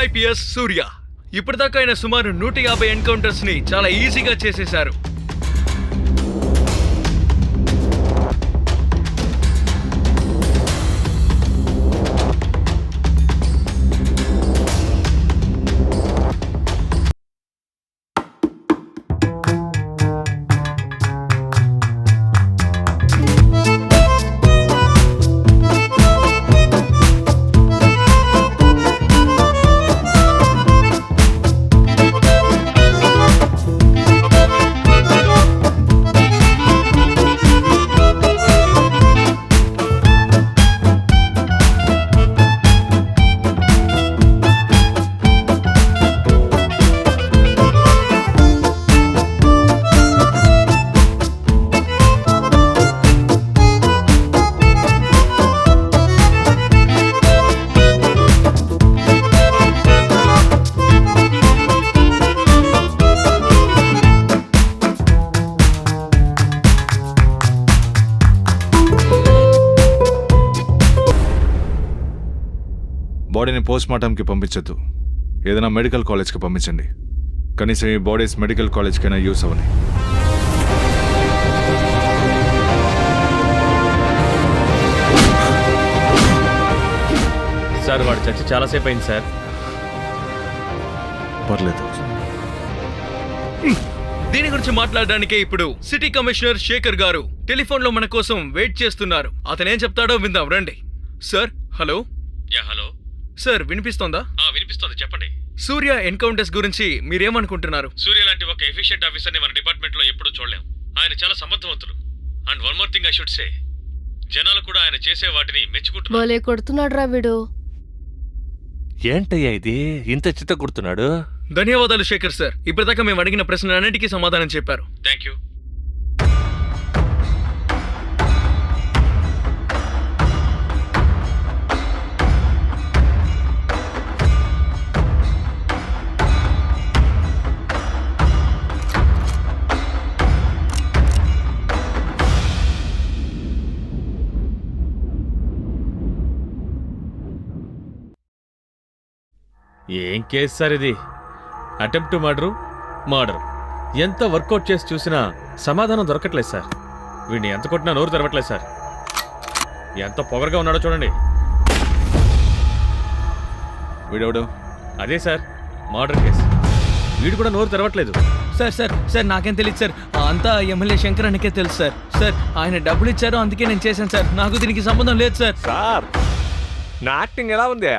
IPS సూర్య. ఇప్పటిదాకా ఆయన సుమారు నూట యాభై ఎన్కౌంటర్స్ని చాలా ఈజీగా చేసేశారు. బాడీని పోస్ట్ మార్టంకి పంపించొద్దు. ఏదైనా మెడికల్ కాలేజ్కి పంపించండి. కనీసం ఈ బాడీస్ మెడికల్ కాలేజ్కైనా యూస్ అవని సార్ వాడు చచ్చి చాలాసేపు అయింది సార్. పర్లేదు. దీని గురించి మాట్లాడడానికే ఇప్పుడు సిటీ కమిషనర్ శేఖర్ గారు టెలిఫోన్లో మన కోసం వెయిట్ చేస్తున్నారు. అతను ఏం చెప్తాడో విందాం రండి. Sir hello? Yeah hello. Sir వినిపిస్తోందా? వినిపిస్తుంది. చెప్పండి. సూర్య ఎన్కౌంటర్స్ గురించి మీరేమనుకుంటున్నారు? సూర్య లాంటి ఒక ఎఫిషియెంట్ ఆఫీసర్ని మన డిపార్ట్మెంట్లో ఎప్పుడూ చూడలేం. ఆయన చాలా సమర్థవంతులు. And one more thing I should say జనాలు కూడా ఆయన చేసే వాటిని మెచ్చుకుంటున్నారు. భలే కొడుతున్నాడు రా వీడు. ఏంటయ్యా ఇది? ఇంత చిత్త కుడుతున్నాడు? ధన్యవాదాలు శేఖర్ సార్. ఇప్పటిదాకా మేము అడిగిన ప్రశ్నలన్నిటికీ సమాధానం చెప్పారు. థ్యాంక్ యూ ఏం కేసు సార్ ఇది? Attempt murder murder. ఎంత వర్కౌట్ చేసి చూసినా సమాధానం దొరకట్లేదు సార్. వీడిని ఎంత కొట్టినా నోరు తెరవట్లేదు సార్. ఎంత పొగరగా ఉన్నాడో చూడండి. వీడెవడు? అదే సార్ మర్డర్ కేసు. వీడు కూడా నోరు తెరవట్లేదు. సార్ సార్ సార్ నాకేం తెలియదు సార్. అంతా ఎమ్మెల్యే శంకర్ అనికే తెలుసు సార్. సార్ ఆయన డబ్బులు ఇచ్చారు అందుకే నేను చేశాను సార్. నాకు దీనికి సంబంధం లేదు సార్. సార్ నా యాక్టింగ్ ఎలా ఉంది?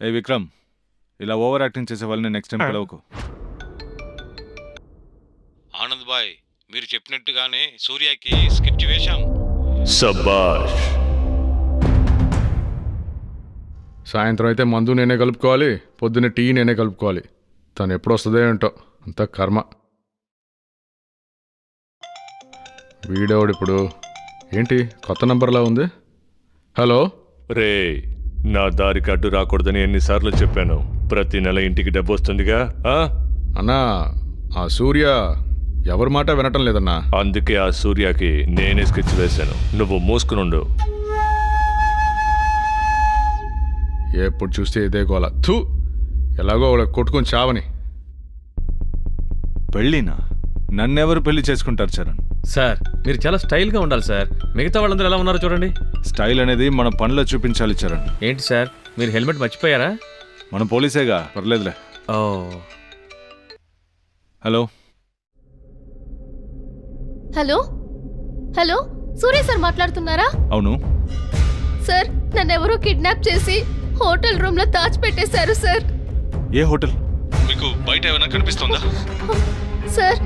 ఏ విక్రమ్ ఇలా ఓవర్ యాక్టింగ్ చేసే వాళ్ళని నెక్స్ట్ టైం పిలవకు. ఆనంద్ బాయ్ మీరు చెప్పినట్టుగానే సూర్యకి స్కెచ్ వేశాం. సబాష్. సాయంత్రం అయితే మందు నేనే కలుపుకోవాలి పొద్దున్న టీ నేనే కలుపుకోవాలి. తను ఎప్పుడు వస్తుందో ఏంటో అంత కర్మ. వీడేవాడు ఇప్పుడు? ఏంటి కొత్త నంబర్లా ఉంది? హలో? రే నా దారికి అడ్డు రాకూడదని ఎన్నిసార్లు చెప్పాను. ప్రతి నెల ఇంటికి డబ్బు వస్తుందిగా ఆ? అన్నా ఆ సూర్య ఎవరి మాట వినటం లేదన్నా? అందుకే ఆ సూర్యకి నేనే స్కెచ్ వేశాను. నువ్వు మూసుకునుండు ఎప్పుడు చూస్తే ఇదే గోల. థూ! ఎలాగో వాళ్ళ కొట్టుకొని చావని. పెళ్ళినా? నన్నెవరు పెళ్ళి చేసుకుంటారు చరణ్? సార్ మీరు చాలా స్టైల్గా ఉండాలి సార్. మిగతా వాళ్ళందరూ ఎలా ఉన్నారో చూడండి. స్టైల్ అనేది మన పనిలో చూపించాలి చరణ్. ఏంటి సార్ మీరు హెల్మెట్ మర్చిపోయారా? మన పోలీసేగా పర్లేదులే. ఓ. Hello. Hello? Hello? Surya sir మాట్లాడుతున్నారా? అవును. సార్ నన్ను ఎవరో కిడ్నాప్ చేసి హోటల్ రూమ్లో దాచిపెట్టేశారు సార్. ఏ హోటల్? మీకు బయట ఏమైనా కనిపిస్తుందా? సార్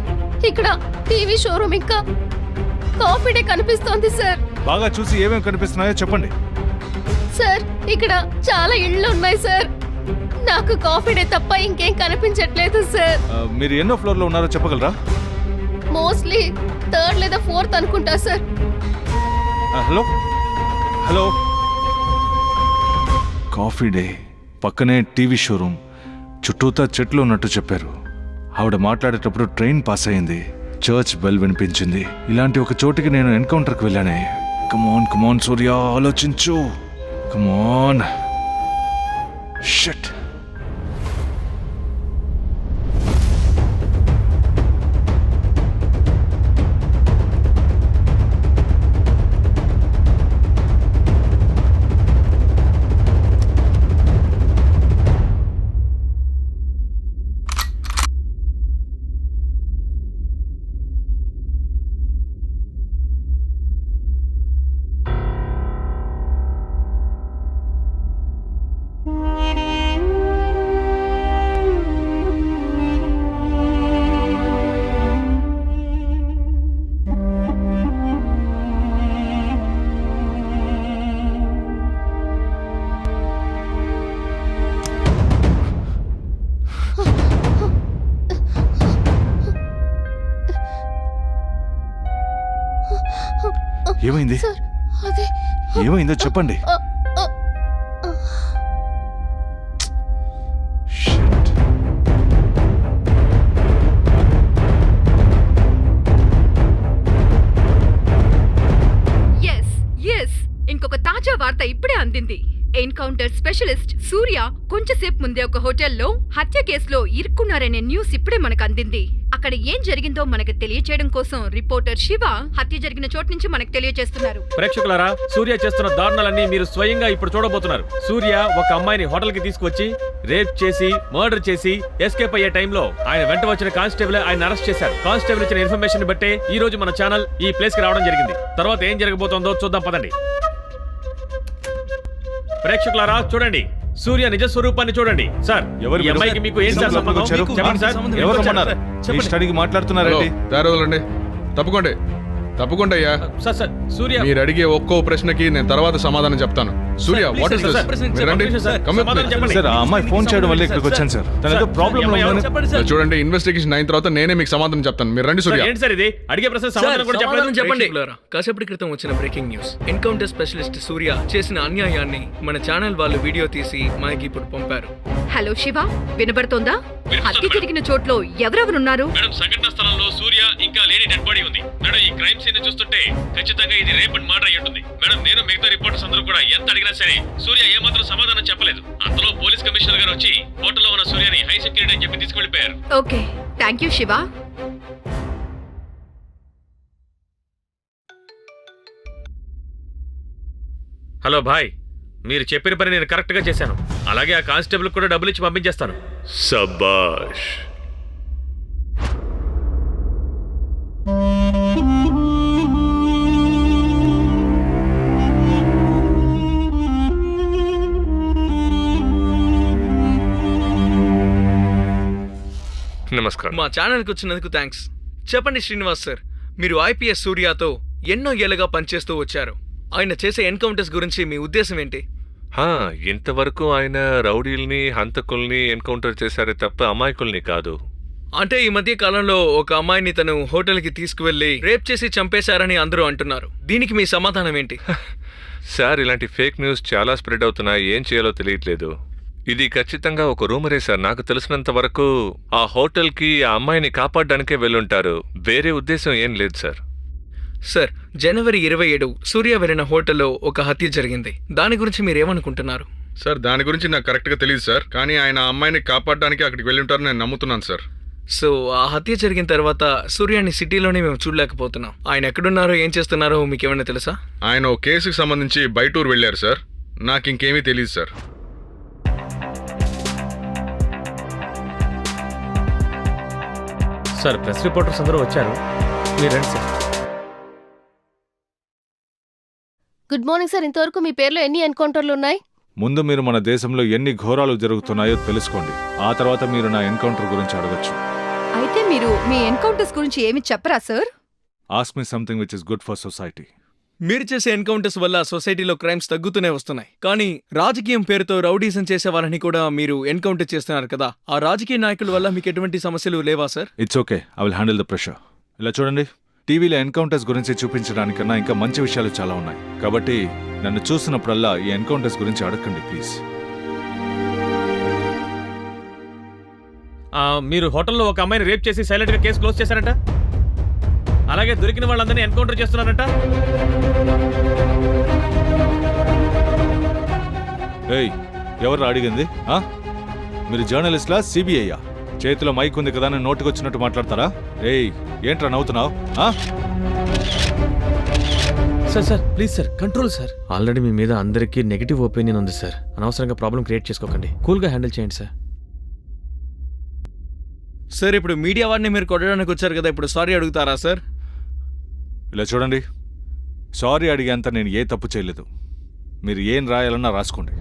ఇక్కడ టీవీ షోరూమ్ ఇంకా కాఫీ డే కనిపిస్తోంది సార్. బాగా చూసి ఏమేమి కనిపిస్తున్నాయో చెప్పండి. సార్ ఇక్కడ చాలా ఇళ్ళు ఉన్నాయి సార్. నాకు కాఫీ డే తప్ప ఇంకేం కనిపించట్లేదు సార్. మీరు ఎన్నో ఫ్లోర్లో ఉన్నారో చెప్పగలరా? మోస్ట్లీ థర్డ్ లేదా ఫోర్త్ అనుకుంటా sir. Hello? Hello? Coffee Day పక్కనే టీవీ షోరూమ్ చుట్టూతా చెట్లు ఉన్నట్టు చెప్పారు. ఆవిడ మాట్లాడేటప్పుడు ట్రైన్ పాస్ అయింది చర్చ్ బెల్ వినిపించింది. ఇలాంటి ఒక చోటికి నేను ఎన్కౌంటర్కి వెళ్ళానే. Come on come on Surya ఆలోచించు. Come on Shit. ఏమైందో చెప్పండి. ఇంకొక తాజా వార్త ఇప్పుడే అందింది. ఎన్కౌంటర్ స్పెషలిస్ట్ సూర్య కొంచెంసేపు ముందే ఒక హోటల్లో హత్య కేసులో ఇరుక్కున్నారనే న్యూస్ ఇప్పుడే మనకు అందింది. అక్కడ ఏం జరిగిందో మనకు తెలియచేయడం కోసం రిపోర్టర్ శివ హత్య జరిగిన చోటు నుంచి మనకు తెలియజేస్తున్నారు ప్రేక్షకులారా సూర్య చేస్తున్న దారుణాలన్నీ మీరు స్వయంగా ఇప్పుడు చూడబోతున్నారు. సూర్య ఒక అమ్మాయిని హోటల్కి తీసుకొచ్చి రేప్ చేసి మర్డర్ చేసి ఎస్కేప్ అయ్యే టైంలో ఆయన వెంట వచ్చిన కానిస్టేబుల్ ఆయన అరెస్ట్ చేశారు. కానిస్టేబుల్ ఇచ్చిన ఇన్ఫర్మేషన్ బట్టే ఈ రోజు మన ఛానల్ ఈ ప్లేస్కి రావడం జరిగింది. తర్వాత ఏం జరగబోతోందో చూద్దాం పదండి. ప్రేక్షకులారా చూడండి. సూర్య నిజ స్వరూపాన్ని చూడండి సార్ ఎవరు ఈ మీరు? అమ్మాయికి మీకు ఏం సార్ సంబంధం వచ్చారు? చెప్పండి సార్ సంబంధం ఎవరు ఎందుకు రమ్మన్నారు వచ్చారు? మీ చెప్పండి. దారి వదలండి తప్పకోండి తప్పకుండా అయ్యా సార్ సార్ సూర్య మీరు అడిగే ఒక్కో ప్రశ్నకి నేను తర్వాత సమాధానం చెప్తాను Surya what is this. Sir ఆ అమ్మాయి ఫోన్ చేయడం వల్ల ఇక్కడికి వచ్చాను సార్ తన ఏదో సార్, ప్రాబ్లం చూడండి ఇన్వెస్టిగేషన్ అయిన తర్వాత నేనే మీకు సమాధానం చెప్తాను. మీరు రండి సార్, సూర్య. ఏంటి సార్ ఇది? అడిగే ప్రశ్న సమాధానం కూడా చెప్పలేదు? చెప్పండి. కాసేపటి క్రితం వచ్చిన breaking news encounter specialist Surya చేసిన అన్యాయాన్ని మన ఛానల్ వాళ్ళు వీడియో తీసి మనకి ఇప్పుడు పంపారు. హలో శివ వినబడుతోందా? హత్య జరిగిన చోట్లో ఎవరెవరున్నారు? మేడం సంఘటన స్థలంలో సూర్య ఇంకా లేని డెడ్ బాడీ ఉంది. మేడం ఈ క్రైమ్ సీన్ చూస్తుంటే ఖచ్చితంగా ఇది రేప్ అండ్ మర్డర్ అయి ఉంటుంది. మేడం నేను మిగతా రిపోర్టర్స్ అందరూ కూడా ఎంత అడిగినా సరే సూర్య ఏమాత్రం సమాధానం చెప్పలేదు. అంతలో పోలీస్ కమిషనర్ గారు వచ్చి హోటల్లో ఉన్న సూర్యని హై సెక్యూరిటీ అని చెప్పి తీసుకెళ్ళిపోయారు okay thank you Shiva. Hello భాయ్ మీరు చెప్పిన పని నేను కరెక్ట్గా చేశాను. అలాగే ఆ కానిస్టేబుల్ కూడా డబ్బులు ఇచ్చి పంపించేస్తాను. సబాష్. నమస్కారం. మా ఛానల్కి వచ్చినందుకు థ్యాంక్స్ చెప్పండి శ్రీనివాస్ సార్ మీరు ఐపీఎస్ సూర్యతో ఎన్నో ఏళ్ళగా పనిచేస్తూ వచ్చారు. ఆయన చేసే ఎన్కౌంటర్స్ గురించి మీ ఉద్దేశం ఏంటి? హా, ఇంతవరకు ఆయన రౌడీల్ని హంతకుల్ని ఎన్కౌంటర్ చేశారే తప్ప అమాయకుల్ని కాదు. అంటే ఈ మధ్య కాలంలో ఒక అమ్మాయిని తను హోటల్కి తీసుకువెళ్ళి రేప్ చేసి చంపేశారని అందరూ అంటున్నారు. దీనికి మీ సమాధానం ఏంటి? సార్ ఇలాంటి ఫేక్ న్యూస్ చాలా స్ప్రెడ్ అవుతున్నాయి. ఏం చేయాలో తెలియట్లేదు. ఇది ఖచ్చితంగా ఒక రూమరే సార్. నాకు తెలిసినంత వరకు ఆ హోటల్కి ఆ అమ్మాయిని కాపాడడానికే వెళ్ళుంటారు. వేరే ఉద్దేశం ఏం లేదు సార్. సార్ జనవరి ఇరవై ఏడు సూర్య వెళ్ళిన హోటల్లో ఒక హత్య జరిగింది. దాని గురించి మీరేమనుకుంటున్నారు? సార్ దాని గురించి నాకు కరెక్ట్గా తెలియదు సార్ కానీ ఆయన ఆ అమ్మాయిని కాపాడడానికి అక్కడికి వెళ్ళి ఉంటారని నేను నమ్ముతున్నాను సార్. సో ఆ హత్య జరిగిన తర్వాత సూర్యాని సిటీలోనే మేము చూడలేకపోతున్నాం. ఆయన ఎక్కడున్నారో ఏం చేస్తున్నారో మీకేమైనా తెలుసా? ఆయన ఓ కేసుకి సంబంధించి బయటూరు వెళ్ళారు సార్. నాకు ఇంకేమీ తెలియదు సార్. సార్ ప్రెస్ రిపోర్టర్స్ అందరూ వచ్చారు. మీరు రండి సార్. గుడ్ మార్నింగ్ సార్ ఇంతవరకు మీ పేర్లో ఎన్ని ఎన్కౌంటర్లు ఉన్నాయి? ముందు మీరు మన దేశంలో ఎన్ని ఘోరాలు జరుగుతున్నాయో తెలుసుకోండి. ఆ తర్వాత మీరు నా ఎన్కౌంటర్ గురించి అడగచ్చు. అయితే మీరు మీ ఎన్కౌంటర్స్ గురించి ఏమి చెప్పరా sir? Ask me something which is good for society మీరు చేసే ఎన్కౌంటర్స్ వల్ల సొసైటీలో క్రైమ్స్ తగ్గుతూనే వస్తున్నాయి. కానీ రాజకీయం పేరుతో రౌడీజం చేసే వాళ్ళని కూడా మీరు ఎన్కౌంటర్ చేస్తున్నారు కదా. ఆ రాజకీయ నాయకుల వల్ల మీకు ఎటువంటి సమస్యలు లేవా sir? It's okay I will handle the pressure ఇలా చూడండి. టీవీలో ఎన్కౌంటర్స్ గురించి చూపించడానికన్నా ఇంకా మంచి విషయాలు చాలా ఉన్నాయి. కాబట్టి నన్ను చూసినప్పుడల్లా ఈ ఎన్కౌంటర్స్ గురించి అడగండి ప్లీజ్. మీరు హోటల్లో ఒక అమ్మాయిని రేప్ చేసి సైలెంట్గా కేసు క్లోజ్ చేశారంట? అలాగే దొరికిన వాళ్ళందరినీ ఎన్కౌంటర్ చేస్తున్నారంట? ఏయ్ ఎవరు అడిగింది? మీరు జర్నలిస్ట్లా సిబిఐయా చేతిలో మైక్ ఉంది కదా అని నోటుకొచ్చినట్టు మాట్లాడతారా? ఏయ్ ఏంట్రా నవ్వుతున్నావు? Sir sir please sir control sir. Already మీ మీద అందరికీ నెగిటివ్ ఒపీనియన్ ఉంది సార్. అనవసరంగా ప్రాబ్లం క్రియేట్ చేసుకోకండి. కూల్గా హ్యాండిల్ చేయండి సార్. సార్ ఇప్పుడు మీడియా వాడిని మీరు కొట్టడానికి వచ్చారు కదా ఇప్పుడు సారీ అడుగుతారా సార్? ఇలా చూడండి. సారీ అడిగేంత నేను ఏ తప్పు చేయలేదు. మీరు ఏం రాయాలన్నా రాసుకోండి.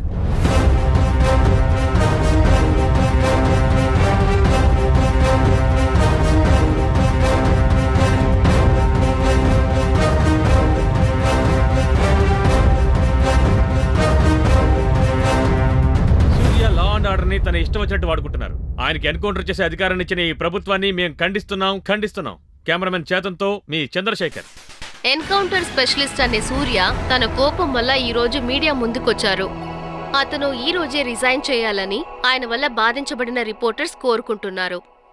లా తన ఇష్టం వచ్చినట్టు వాడుకుంటున్నారు. ఆయనకి ఎన్కౌంటర్ చేసే అధికారాన్ని ఇచ్చిన ఈ ప్రభుత్వాన్ని మేము ఖండిస్తున్నాం ఖండిస్తున్నాం. కెమెరామెన్ చేతంతో మీ చంద్రశేఖర్. ఎన్కౌంటర్ స్పెషలిస్ట్ అనే సూర్య తన కోపం వల్ల ఈ రోజు మీడియా ముందుకొచ్చారు. అతను ఈ రోజే రిజైన్ చేయాలని ఆయన వల్ల బాధించబడిన రిపోర్టర్స్ కోరుకుంటున్నారు.